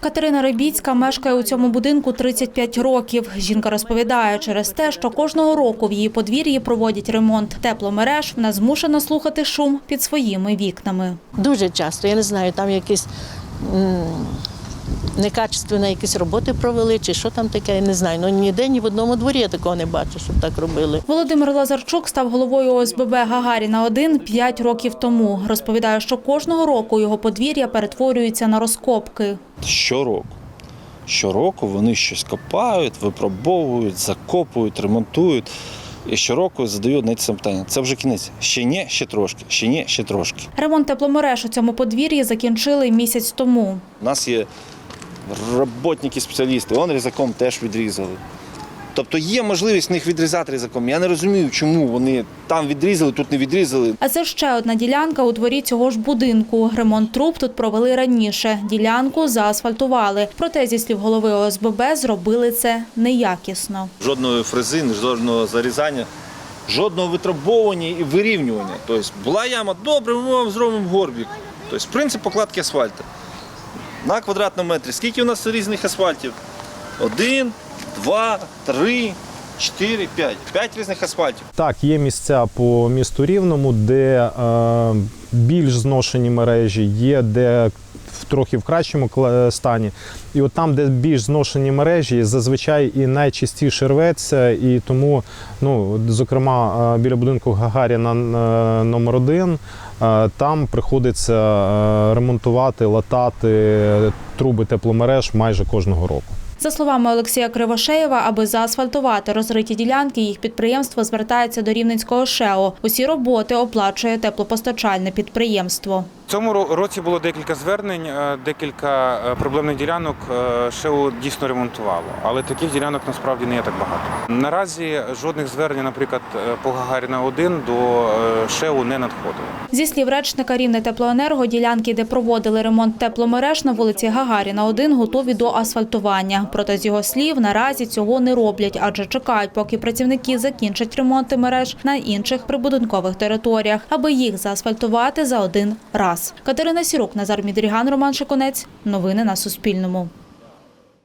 Катерина Рибіцька мешкає у цьому будинку 35 років. Жінка розповідає, через те, що кожного року в її подвір'ї проводять ремонт тепломереж, вона змушена слухати шум під своїми вікнами. Дуже часто, я не знаю, там якісь м, некачественні якісь роботи провели, чи що там таке, я не знаю. Ну ніде ні в одному дворі я такого не бачу, щоб так робили. Володимир Лазарчук став головою ОСББ Гагаріна 1 5 років тому. Розповідає, що кожного року його подвір'я перетворюється на розкопки. щороку. Щороку вони щось копають, випробовують, закопують, ремонтують. І щороку задаю одне й те саме питання. Це вже кінець. Ще ні, ще трошки, ще ні, ще трошки. Ремонт тепломереж у цьому подвір'ї закінчили місяць тому. У нас є роботники, спеціалісти, он різаком теж відрізали. Тобто є можливість в них відрізати різаком. Я не розумію, чому вони там відрізали, тут не відрізали. А це ще одна ділянка у дворі цього ж будинку. Ремонт труб тут провели раніше. Ділянку заасфальтували. Проте, зі слів голови ОСББ, зробили це неякісно. Жодної фрези, жодного зарізання, жодного витребовування і вирівнювання. Тобто була яма, добре, ми вам зробимо горбік. Тобто принцип покладки асфальту. На квадратному метрі. Скільки у нас різних асфальтів? Один, два, три, чотири, п'ять. П'ять різних асфальтів. Так, є місця по місту Рівному, де е, більш зношені мережі, є де трохи в кращому стані. І от там, де більш зношені мережі, зазвичай і найчастіше рветься. І тому, ну, зокрема, е, біля будинку Гагаріна е, номер 1 там приходиться е, ремонтувати, латати труби тепломереж майже кожного року. За словами Олексія Кривошеєва, аби заасфальтувати розриті ділянки, їх підприємство звертається до Рівненського ШЕО. Усі роботи оплачує теплопостачальне підприємство. В цьому ро- році було декілька звернень, е, декілька е, проблемних ділянок е, ШЕУ дійсно ремонтувало, але таких ділянок насправді не є так багато. Наразі жодних звернень, наприклад, по Гагаріна 1 до ШЕУ не надходило. Зі слів речника Рівне теплоенерго, ділянки, де проводили ремонт тепломереж на вулиці Гагаріна 1 готові до асфальтування. Проте з його слів наразі цього не роблять, адже чекають, поки працівники закінчать ремонти мереж на інших прибудинкових територіях, аби їх заасфальтувати за один раз. Катерина Сірук, Назар Мідріган, Роман Шиконець. Новини на Суспільному.